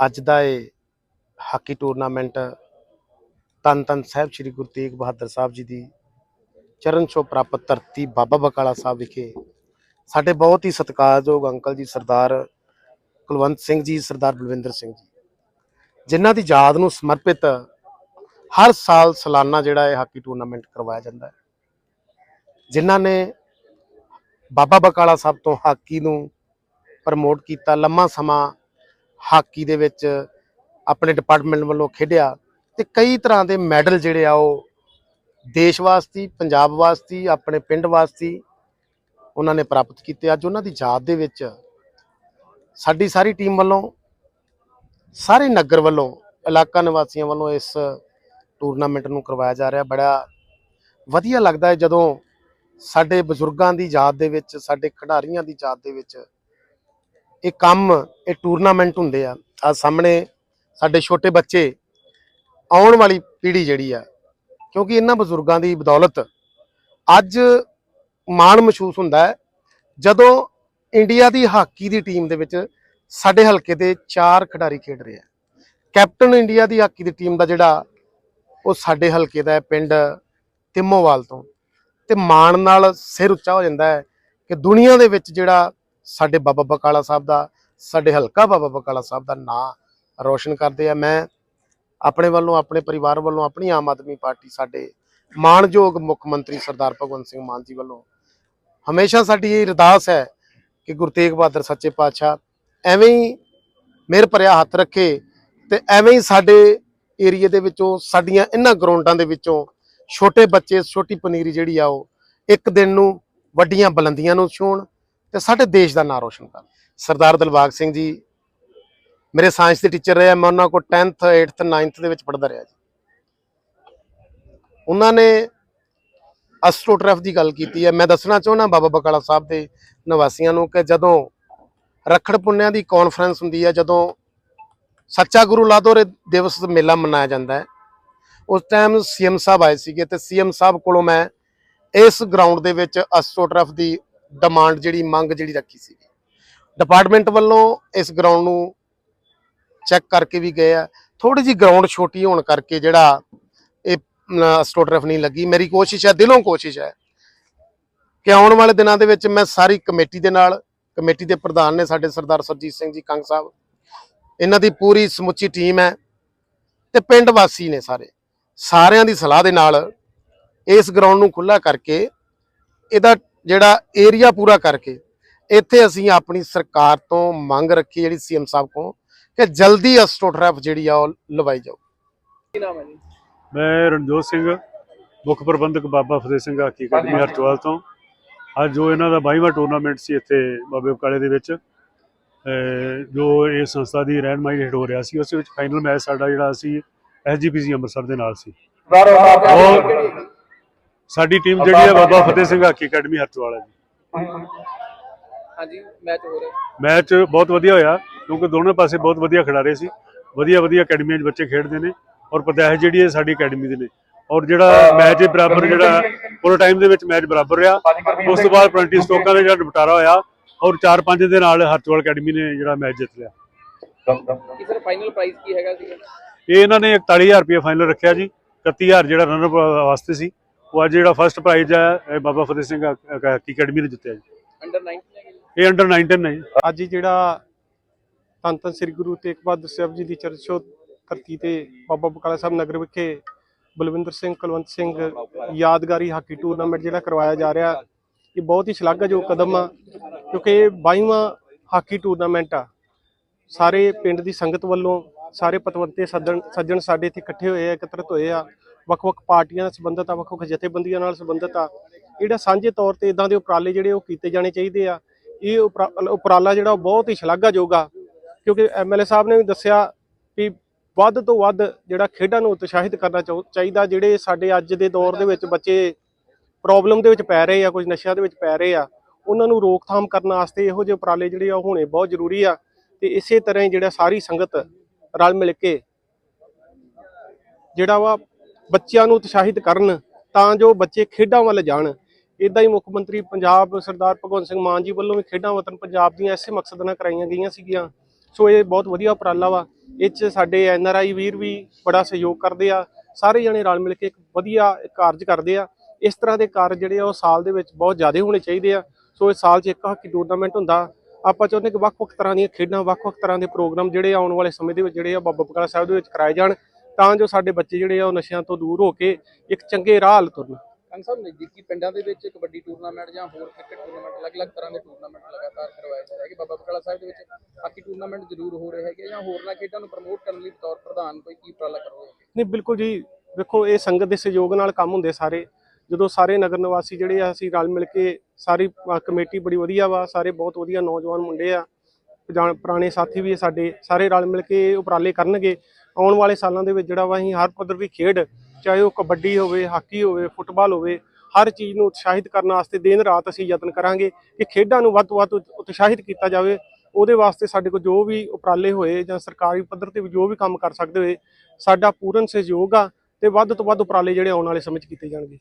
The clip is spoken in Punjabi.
ਅੱਜ ਦਾ ਇਹ ਹਾਕੀ ਟੂਰਨਾਮੈਂਟ ਤਨ ਤਨ ਸਾਹਿਬ ਸ੍ਰੀ ਗੁਰੂ ਤੇਗ ਬਹਾਦਰ ਸਾਹਿਬ ਜੀ ਦੀ ਚਰਨ ਛੋ ਪ੍ਰਾਪਤ ਧਰਤੀ ਬਾਬਾ ਬਕਾਲਾ ਸਾਹਿਬ ਵਿਖੇ ਸਾਡੇ ਬਹੁਤ ਹੀ ਸਤਿਕਾਰਯੋਗ ਅੰਕਲ ਜੀ ਸਰਦਾਰ ਕੁਲਵੰਤ ਸਿੰਘ ਜੀ, ਸਰਦਾਰ ਬਲਵਿੰਦਰ ਸਿੰਘ ਜੀ, ਜਿਨ੍ਹਾਂ ਦੀ ਯਾਦ ਨੂੰ ਸਮਰਪਿਤ ਹਰ ਸਾਲ ਸਾਲਾਨਾ ਜਿਹੜਾ ਇਹ ਹਾਕੀ ਟੂਰਨਾਮੈਂਟ ਕਰਵਾਇਆ ਜਾਂਦਾ ਹੈ। ਜਿਨ੍ਹਾਂ ਨੇ ਬਾਬਾ ਬਕਾਲਾ ਸਾਹਿਬ ਤੋਂ ਹਾਕੀ ਨੂੰ ਪ੍ਰਮੋਟ ਕੀਤਾ, ਲੰਮਾ ਸਮਾਂ ਹਾਕੀ ਦੇ ਵਿੱਚ ਆਪਣੇ ਡਿਪਾਰਟਮੈਂਟ ਵੱਲੋਂ ਖੇਡਿਆ ਤੇ ਕਈ ਤਰ੍ਹਾਂ ਦੇ ਮੈਡਲ ਜਿਹੜੇ ਆ ਉਹ ਦੇਸ਼ ਵਾਸਤੇ, ਪੰਜਾਬ ਵਾਸਤੇ, ਆਪਣੇ ਪਿੰਡ ਵਾਸਤੇ ਉਹਨਾਂ ਨੇ ਪ੍ਰਾਪਤ ਕੀਤੇ। ਅੱਜ ਉਹਨਾਂ ਦੀ ਯਾਦ ਦੇ ਵਿੱਚ ਸਾਡੀ ਸਾਰੀ ਟੀਮ ਵੱਲੋਂ, ਸਾਰੇ ਨਗਰ ਵੱਲੋਂ, ਇਲਾਕਾ ਨਿਵਾਸੀਆਂ ਵੱਲੋਂ ਇਸ ਟੂਰਨਾਮੈਂਟ ਨੂੰ ਕਰਵਾਇਆ ਜਾ ਰਿਹਾ। ਬੜਾ ਵਧੀਆ ਲੱਗਦਾ ਹੈ ਜਦੋਂ ਸਾਡੇ ਬਜ਼ੁਰਗਾਂ ਦੀ ਯਾਦ ਦੇ ਵਿੱਚ, ਸਾਡੇ ਖਿਡਾਰੀਆਂ ਦੀ ਯਾਦ ਦੇ ਵਿੱਚ ਇਹ ਕੰਮ, ਇਹ ਟੂਰਨਾਮੈਂਟ ਹੁੰਦੇ ਆ। ਆ ਸਾਹਮਣੇ ਸਾਡੇ ਛੋਟੇ ਬੱਚੇ ਆਉਣ ਵਾਲੀ ਪੀੜ੍ਹੀ ਜਿਹੜੀ ਆ, ਕਿਉਂਕਿ ਇਹਨਾਂ ਬਜ਼ੁਰਗਾਂ ਦੀ ਬਦੌਲਤ ਅੱਜ ਮਾਣ ਮਹਿਸੂਸ ਹੁੰਦਾ ਹੈ। ਜਦੋਂ ਇੰਡੀਆ ਦੀ ਹਾਕੀ ਦੀ ਟੀਮ ਦੇ ਵਿੱਚ ਸਾਡੇ ਹਲਕੇ ਦੇ ਚਾਰ ਖਿਡਾਰੀ ਖੇਡ ਰਹੇ ਆ। ਕੈਪਟਨ ਇੰਡੀਆ ਦੀ ਹਾਕੀ ਦੀ ਟੀਮ ਦਾ ਜਿਹੜਾ, ਉਹ ਸਾਡੇ ਹਲਕੇ ਦਾ ਪਿੰਡ ਤਿੰਮੋਵਾਲ ਤੋਂ। ਤੇ ਮਾਣ ਨਾਲ ਸਿਰ ਉੱਚਾ ਹੋ ਜਾਂਦਾ ਹੈ ਕਿ ਦੁਨੀਆ ਦੇ ਵਿੱਚ ਜਿਹੜਾ ਸਾਡੇ ਬਾਬਾ ਬਕਾਲਾ ਸਾਹਿਬ ਦਾ, ਸਾਡੇ ਹਲਕਾ ਬਾਬਾ ਬਕਾਲਾ ਸਾਹਿਬ ਦਾ ਨਾਂ ਰੋਸ਼ਨ ਕਰਦੇ ਆ। ਮੈਂ ਆਪਣੇ ਵੱਲੋਂ, ਆਪਣੇ ਪਰਿਵਾਰ ਵੱਲੋਂ, ਆਪਣੀ ਆਮ ਆਦਮੀ ਪਾਰਟੀ, ਸਾਡੇ ਮਾਣਯੋਗ ਮੁੱਖ ਮੰਤਰੀ ਸਰਦਾਰ ਭਗਵੰਤ ਸਿੰਘ ਮਾਨ ਜੀ ਵੱਲੋਂ ਹਮੇਸ਼ਾ ਸਾਡੀ ਇਹ ਅਰਦਾਸ ਹੈ ਕਿ ਗੁਰੂ ਤੇਗ ਬਹਾਦਰ ਸੱਚੇ ਪਾਤਸ਼ਾਹ ਐਵੇਂ ਹੀ ਮਿਹਰ ਭਰਿਆ ਹੱਥ ਰੱਖੇ ਤੇ ਐਵੇਂ ਹੀ ਸਾਡੇ ਏਰੀਏ ਦੇ ਵਿੱਚੋਂ, ਸਾਡੀਆਂ ਇਹਨਾਂ ਗਰਾਊਂਡਾਂ ਦੇ ਵਿੱਚੋਂ ਛੋਟੇ ਬੱਚੇ, ਛੋਟੀ ਪਨੀਰੀ ਜਿਹੜੀ ਆ ਉਹ ਇੱਕ ਦਿਨ ਨੂੰ ਵੱਡੀਆਂ ਬੁਲੰਦੀਆਂ ਨੂੰ ਛੂਹਣ ਤੇ ਸਾਡੇ ਦੇਸ਼ ਦਾ ਨਾਂ ਰੋਸ਼ਨ ਕਰਨ। ਸਰਦਾਰ ਦਿਲਬਾਗ ਸਿੰਘ ਜੀ ਮੇਰੇ ਸਾਇੰਸ ਦੇ ਟੀਚਰ ਰਹੇ ਮੈਂ ਉਹਨਾਂ ਕੋਲ 10th 8th 9th ਦੇ ਵਿੱਚ ਪੜ੍ਹਦਾ ਰਿਹਾ ਜੀ। ਉਹਨਾਂ ਨੇ ਅਸਟ੍ਰੋਟ੍ਰੈਫ ਦੀ ਗੱਲ ਕੀਤੀ ਹੈ। ਮੈਂ ਦੱਸਣਾ ਚਾਹੁੰਦਾ ਬਾਬਾ ਬਕਾਲਾ ਸਾਹਿਬ ਦੇ ਨਿਵਾਸੀਆਂ ਨੂੰ ਕਿ ਜਦੋਂ ਰਖੜ ਪੁੰਨਿਆਂ ਦੀ ਕਾਨਫਰੰਸ ਹੁੰਦੀ ਹੈ, ਜਦੋਂ ਸੱਚਾ ਗੁਰੂ ਲਾਦੋਰੇ ਦਿਵਸ ਮੇਲਾ ਮਨਾਇਆ ਜਾਂਦਾ ਹੈ, ਉਸ ਟਾਈਮ ਸੀਐਮ ਸਾਹਿਬ ਆਏ ਸੀਗੇ ਤੇ ਸੀਐਮ ਸਾਹਿਬ ਕੋਲੋਂ ਮੈਂ ਇਸ ਗਰਾਊਂਡ ਦੇ ਵਿੱਚ ਅਸਟ੍ਰੋਟ੍ਰੈਫ ਦੀ ਡਿਮਾਂਡ ਜਿਹੜੀ, ਮੰਗ ਜਿਹੜੀ ਰੱਖੀ ਸੀ। ਡਿਪਾਰਟਮੈਂਟ ਵੱਲੋਂ ਇਸ ਗਰਾਊਂਡ ਨੂੰ ਚੈੱਕ ਕਰਕੇ ਵੀ ਗਏ ਆ। ਥੋੜੀ ਜੀ ਗਰਾਊਂਡ ਛੋਟੀ ਹੋਣ ਕਰਕੇ ਜਿਹੜਾ ਇਹ ਸਟੋਟਰਫ ਨਹੀਂ ਲੱਗੀ। ਮੇਰੀ ਕੋਸ਼ਿਸ਼ ਹੈ, ਦਿਲੋਂ ਕੋਸ਼ਿਸ਼ ਹੈ ਕਿ ਆਉਣ ਵਾਲੇ ਦਿਨਾਂ ਦੇ ਵਿੱਚ ਮੈਂ ਸਾਰੀ ਕਮੇਟੀ ਦੇ ਨਾਲ, ਕਮੇਟੀ ਦੇ ਪ੍ਰਧਾਨ ਨੇ ਸਾਡੇ ਸਰਦਾਰ ਸਰਜੀਤ ਸਿੰਘ ਜੀ, ਕੰਗ ਸਾਹਿਬ, ਇਹਨਾਂ ਦੀ ਪੂਰੀ ਸਮੁੱਚੀ ਟੀਮ ਹੈ ਤੇ ਪਿੰਡ ਵਾਸੀ ਨੇ ਸਾਰੇ। ਸਾਰਿਆਂ ਦੀ ਸਲਾਹ ਦੇ ਨਾਲ ਇਸ ਗਰਾਊਂਡ ਨੂੰ ਖੁੱਲਾ ਕਰਕੇ ਇਹਦਾ ਜਿਹੜਾ ਏਰੀਆ ਪੂਰਾ ਕਰਕੇ ਇੱਥੇ ਅਸੀਂ ਆਪਣੀ ਸਰਕਾਰ ਤੋਂ ਮੰਗ ਰੱਖੀ ਜਿਹੜੀ ਸੀਐਮ ਸਾਹਿਬ ਕੋਲ ਕਿ ਜਲਦੀ ਅਸਟੋਟਰੈਫ ਜਿਹੜੀ ਆ ਉਹ ਲਵਾਈ ਜਾਓ ਕੀ ਨਾਮ ਹੈ ਜੀ? ਮੈਂ ਰਣਜੋਤ ਸਿੰਘ ਮੁੱਖ ਪ੍ਰਬੰਧਕ ਬਾਬਾ ਫਤਿਹ ਸਿੰਘ ਹਾਕੀ ਅਕੈਡਮੀ ਹਰਚਵਾਲ ਤੋਂ। ਅੱਜ ਜੋ ਇਹਨਾਂ ਦਾ 22ਵਾਂ ਟੂਰਨਾਮੈਂਟ ਸੀ ਇੱਥੇ ਬਾਬੇ ਬਕਾਲੇ ਦੇ ਵਿੱਚ ਜੋ ਇਹ ਸੰਸਥਾ ਦੀ ਰਹਿਨਮਾਈ ਹੇਠ ਹੋ ਰਿਹਾ ਸੀ ਉਸ ਵਿੱਚ ਫਾਈਨਲ ਮੈਚ ਸਾਡਾ ਜਿਹੜਾ ਸੀ ਐਸਜੀਪੀਸੀ ਅੰਮ੍ਰਿਤਸਰ ਦੇ ਨਾਲ ਸੀ। ਸਾਡੀ ਟੀਮ ਜਿਹੜੀ ਹੈ ਬਾਬਾ ਫਤਿਹ ਸਿੰਘ ਹਾਕੀ ਅਕੈਡਮੀ ਹਰਚਵਾਲ ਜੀ। ਹਾਂਜੀ ਮੈਚ ਹੋ ਰਿਹਾ। ਮੈਚ ਬਹੁਤ ਵਧੀਆ ਹੋਇਆ ਕਿਉਂਕਿ ਦੋਨੋਂ ਪਾਸੇ ਬਹੁਤ ਵਧੀਆ ਖਿਡਾਰੇ ਸੀ। ਵਧੀਆ ਵਧੀਆ ਅਕੈਡਮੀਆਂ 'ਚ ਬੱਚੇ ਖੇਡਦੇ ਨੇ ਔਰ ਪਤਾਇਸ਼ ਜਿਹੜੀ ਹੈ ਸਾਡੀ ਅਕੈਡਮੀ ਦੇ ਨੇ। ਔਰ ਜਿਹੜਾ ਮੈਚ ਬਰਾਬਰ ਜਿਹੜਾ ਪੂਰੇ ਟਾਈਮ ਦੇ ਵਿੱਚ ਮੈਚ ਬਰਾਬਰ ਰਿਹਾ। ਉਸ ਤੋਂ ਬਾਅਦ 20 ਸਟੋਕਾਂ ਦਾ ਜਿਹੜਾ ਨਿਪਟਾਰਾ ਹੋਇਆ ਔਰ 4-5 ਦੇ ਨਾਲ ਹਰਚਵਾਲ ਅਕੈਡਮੀ ਨੇ ਜਿਹੜਾ ਮੈਚ ਜਿੱਤ ਲਿਆ। ਕੀ ਸਰ ਫਾਈਨਲ ਪ੍ਰਾਈਜ਼ ਕੀ ਹੈਗਾ ਸੀ ਇਹ ਇਹਨਾਂ ਨੇ 41000 ਰੁਪਏ ਫਾਈਨਲ ਰੱਖਿਆ ਜੀ। 31000 ਜਿਹੜਾ ਰਨਰ ਵਾਸਤੇ ਸੀ। ਉਹ ਅੱਜ ਜਿਹੜਾ ਫਰਸਟ ਪ੍ਰਾਈਜ਼ ਹੈ ਇਹ ਬਾਬਾ ਫਤਿਹ ਸਿੰਘ ਹਾਕੀ ਅਕੈਡਮੀ ਨੇ ਜਿੱਤਿਆ ਜੀ। ਅੰਡਰ 19 ਹੈਗੇ ਜੀ। ਇਹ ਅੰਡਰ 19 ਹੈ ਜੀ। ਅੱਜ ਜਿਹੜਾ ਧੰਨ ਧੰਨ ਸ੍ਰੀ ਗੁਰੂ ਤੇਗ ਬਹਾਦਰ ਸਾਹਿਬ ਜੀ ਦੀ ਚਰਚੋ ਧਰਤੀ ਤੇ ਬਾਬਾ ਬਕਾਲਾ ਸਾਹਿਬ ਨਗਰ ਵਿਖੇ ਬਲਵਿੰਦਰ ਸਿੰਘ ਕੁਲਵੰਤ ਸਿੰਘ ਯਾਦਗਾਰੀ ਹਾਕੀ ਟੂਰਨਾਮੈਂਟ ਜਿਹੜਾ ਕਰਵਾਇਆ ਜਾ ਰਿਹਾ ਇਹ ਬਹੁਤ ਹੀ ਸ਼ਲਾਘਾਯੋਗ ਕਦਮ ਆ ਕਿਉਂਕਿ ਇਹ 22ਵਾਂ ਹਾਕੀ ਟੂਰਨਾਮੈਂਟ ਆ। ਸਾਰੇ ਪਿੰਡ ਦੀ ਸੰਗਤ ਵੱਲੋਂ ਸਾਰੇ ਪਤਵੰਤੇ ਸੱਜਣ ਸੱਜਣ ਸਾਡੇ ਇੱਥੇ ਇਕੱਠੇ ਹੋਏ ਆ ਇਕੱਤਰਤ ਹੋਏ ਆ। ਵੱਖ-ਵੱਖ ਪਾਰਟੀਆਂ ਨਾਲ ਸੰਬੰਧਿਤ ਆ, ਵੱਖ-ਵੱਖ ਜਥੇਬੰਦੀਆਂ ਨਾਲ ਸੰਬੰਧਿਤ ਆ। ਜਿਹੜਾ ਸਾਂਝੇ ਤੌਰ ਤੇ ਇਦਾਂ ਦੇ ਉਪਰਾਲੇ ਜਿਹੜੇ ਉਹ ਕੀਤੇ ਜਾਣੇ ਚਾਹੀਦੇ ਆ, ਇਹ ਉਪਰਾ- ਉਪਰਾਲਾ ਜਿਹੜਾ ਉਹ ਬਹੁਤ ਹੀ ਸ਼ਲਾਘਾਯੋਗ ਆ। ਕਿਉਂਕਿ ਐਮਐਲਏ ਸਾਹਿਬ ਨੇ ਵੀ ਦੱਸਿਆ ਕਿ ਵੱਧ ਤੋਂ ਵੱਧ ਜਿਹੜਾ ਖੇਡਾਂ ਨੂੰ ਉਤਸ਼ਾਹਿਤ ਕਰਨਾ ਚਾਹੋ- ਚਾਹੀਦਾ, ਜਿਹੜੇ ਸਾਡੇ ਅੱਜ ਦੇ ਦੌਰ ਦੇ ਵਿੱਚ ਬੱਚੇ ਪ੍ਰੋਬਲਮ ਦੇ ਵਿੱਚ ਪੈ ਰਹੇ ਆ, ਕੁਝ ਨਸ਼ਿਆਂ ਦੇ ਵਿੱਚ ਪੈ ਰਹੇ ਆ, ਉਹਨਾਂ ਨੂੰ ਰੋਕਥਾਮ ਕਰਨ ਵਾਸਤੇ ਇਹੋ ਜਿਹੇ ਉਪਰਾਲੇ ਜਿਹੜੇ ਆ ਉਹ ਹੋਣੇ ਬਹੁਤ ਜ਼ਰੂਰੀ ਆ। ਤੇ ਇਸੇ ਤਰ੍ਹਾਂ ਹੀ ਜਿਹੜਾ ਸਾਰੀ ਸੰਗਤ ਰਲ ਮਿਲ ਕੇ ਜਿਹੜਾ ਵਾ ਬੱਚਿਆਂ ਨੂੰ ਉਤਸ਼ਾਹਿਤ ਕਰਨ ਤਾਂ ਜੋ ਬੱਚੇ ਖੇਡਾਂ ਵੱਲ ਜਾਣ। ਇਦਾਂ ਹੀ ਮੁੱਖ ਮੰਤਰੀ ਪੰਜਾਬ ਸਰਦਾਰ ਭਗਵੰਤ ਸਿੰਘ ਮਾਨ ਜੀ ਵੱਲੋਂ ਵੀ ਖੇਡਾਂ ਵਤਨ ਪੰਜਾਬ ਦੀਆਂ ਐਸੇ ਮਕਸਦ ਨਾਲ ਕਰਾਈਆਂ ਗਈਆਂ ਸੀਗੀਆਂ। ਸੋ ਇਹ ਬਹੁਤ ਵਧੀਆ ਉਪਰਾਲਾ ਵਾ। ਇਹ 'ਚ ਸਾਡੇ ਐਨ ਆਰ ਆਈ ਵੀਰ ਵੀ ਬੜਾ ਸਹਿਯੋਗ ਕਰਦੇ ਆ। ਸਾਰੇ ਜਣੇ ਰਲ ਮਿਲ ਕੇ ਇੱਕ ਵਧੀਆ ਕਾਰਜ ਕਰਦੇ ਆ। ਇਸ ਤਰ੍ਹਾਂ ਦੇ ਕਾਰਜ ਜਿਹੜੇ ਆ ਉਹ ਸਾਲ ਦੇ ਵਿੱਚ ਬਹੁਤ ਜ਼ਿਆਦਾ ਹੋਣੇ ਚਾਹੀਦੇ ਆ। ਸੋ ਇਸ ਸਾਲ 'ਚ ਇੱਕ ਹਾਕੀ ਟੂਰਨਾਮੈਂਟ ਹੁੰਦਾ। ਆਪਾਂ ਚਾਹੁੰਦੇ ਕਿ ਵੱਖ-ਵੱਖ ਤਰ੍ਹਾਂ ਦੀਆਂ ਖੇਡਾਂ, ਵੱਖ-ਵੱਖ ਤਰ੍ਹਾਂ ਦੇ ਪ੍ਰੋਗਰਾਮ ਜਿਹੜੇ ਆਉਣ ਵਾਲੇ ਸਮੇਂ ਦੇ ਵਿੱਚ ਜਿਹੜੇ ਆ ਬਾਬਾ ਬਕਾਲਾ ਸਾਹਿਬ ਦੇ ਵਿੱਚ ਕਰਾਏ ਜਾਣ। ਤਾਂ ਜੋ ਸਾਡੇ ਬੱਚੇ ਜਿਹੜੇ ਆ ਉਹ ਨਸ਼ਿਆਂ ਤੋਂ ਦੂਰ ਹੋ ਕੇ ਇੱਕ ਚੰਗੇ ਰਾਹ ਹਲ ਤੁਰਨ। ਸਾਹਿਬ ਨਜ਼ਦੀਕੀ ਪਿੰਡਾਂ ਦੇ ਵਿੱਚ ਕਬੱਡੀ ਟੂਰਨਾਮੈਂਟ ਜਾਂ ਹੋਰ ਕ੍ਰਿਕਟ ਟੂਰਨਾਮੈਂਟ ਅਲੱਗ-ਅਲੱਗ ਤਰ੍ਹਾਂ ਦੇ ਟੂਰਨਾਮੈਂਟ ਲਗਾਤਾਰ ਕਰਵਾਏ ਜਾ ਰਹੇ ਹੈਗੇ। ਬਾਬਾ ਬਕਾਲਾ ਸਾਹਿਬ ਦੇ ਵਿੱਚ ਹਾਕੀ ਟੂਰਨਾਮੈਂਟ ਜ਼ਰੂਰ ਹੋ ਰਹੇ ਹੈਗੇ ਜਾਂ ਹੋਰਨਾਂ ਖੇਡਾਂ ਨੂੰ ਪ੍ਰਮੋਟ ਕਰਨ ਲਈ ਬਤੌਰ ਪ੍ਰਧਾਨ ਕੋਈ ਕੀ ਉਪਰਾਲਾ ਕਰੋਗੇ? ਨਹੀਂ ਬਿਲਕੁਲ ਜੀ। ਵੇਖੋ ਇਹ ਸੰਗਤ ਦੇ ਸਹਿਯੋਗ ਨਾਲ ਕੰਮ ਹੁੰਦੇ ਸਾਰੇ। ਜਦੋਂ ਸਾਰੇ ਨਗਰ ਨਿਵਾਸੀ ਜਿਹੜੇ ਆ ਅਸੀਂ ਰਲ ਮਿਲ ਕੇ ਸਾਰੀ ਕਮੇਟੀ ਬੜੀ ਵਧੀਆ ਵਾ ਸਾਰੇ ਬਹੁਤ ਵਧੀਆ ਨੌਜਵਾਨ ਮੁੰਡੇ ਆ। ਜਾਣ- ਪੁਰਾਣੇ ਸਾਥੀ ਵੀ ਆ ਸਾਡੇ ਸਾਰੇ ਰਲ ਮਿਲ ਕੇ ਉਪਰਾਲੇ ਕਰਨਗੇ। ਆਉਣ ਵਾਲੇ ਸਾਲਾਂ ਦੇ ਵਿੱਚ ਜਿਹੜਾ ਵਾ ਅਸੀਂ ਹਰ ਪੱਧਰ ਦੀ ਖੇਡ, ਚਾਹੇ ਉਹ ਕਬੱਡੀ ਹੋਵੇ, ਹਾਕੀ ਹੋਵੇ, ਫੁੱਟਬਾਲ ਹੋਵੇ, ਹਰ ਚੀਜ਼ ਨੂੰ ਉਤਸ਼ਾਹਿਤ ਕਰਨ ਵਾਸਤੇ ਦਿਨ ਰਾਤ ਅਸੀਂ ਯਤਨ ਕਰਾਂਗੇ ਕਿ ਖੇਡਾਂ ਨੂੰ ਵੱਧ ਤੋਂ ਵੱਧ ਉਤਸ਼ਾਹਿਤ ਕੀਤਾ ਜਾਵੇ। ਉਹਦੇ ਵਾਸਤੇ ਸਾਡੇ ਕੋਲ ਜੋ ਵੀ ਉਪਰਾਲੇ ਹੋਏ ਜਾਂ ਸਰਕਾਰੀ ਪੱਧਰ ਤੇ ਵੀ ਜੋ ਵੀ ਕੰਮ ਕਰ ਸਕਦੇ ਹੋਏ, ਸਾਡਾ ਪੂਰਨ ਸਹਿਯੋਗ ਆ ਤੇ ਵੱਧ ਤੋਂ ਵੱਧ ਉਪਰਾਲੇ ਜਿਹੜੇ ਆਉਣ ਵਾਲੇ ਸਮੇਂ 'ਚ ਕੀਤੇ ਜਾਣਗੇ।